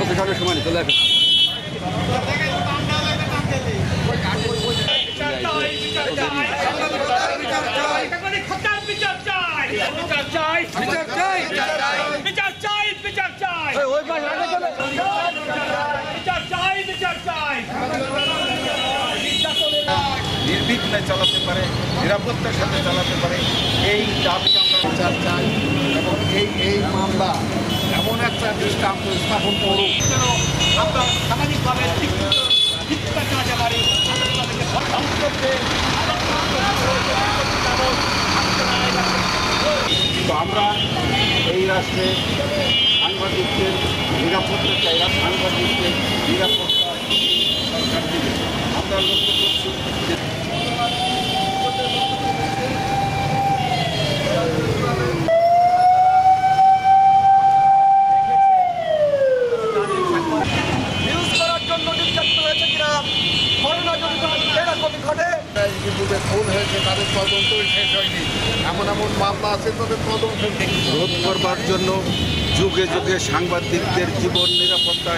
আপত্তি সবের সময় নেই, চলে নির্বিঘ্নে চালাতে পারে নিরাপত্তার সাথে চালাতে পারে। এই দাবি আমরা চাই এবং এই এই মামলা স্থাপন যেন আমরা সামাজিকভাবে শিক্ষা চালাতে পারি। তাদেরকে ধ্বংস করতে কিন্তু আমরা এই রাষ্ট্রে সাংবাদিকদের নিরাপত্তা চাই সাংবাদিকদের নিরাপত্তা সরকার দিবে। আমরা লক্ষ্য করছি ইতিপূর্বে খুন হয়েছে, তাদের তদন্ত শেষ হয়নি। এমন এমন মামলা আছে, তাদের তদন্ত রোধ করবার জন্য যুগে যুগে সাংবাদিকদের জীবন নিরাপত্তা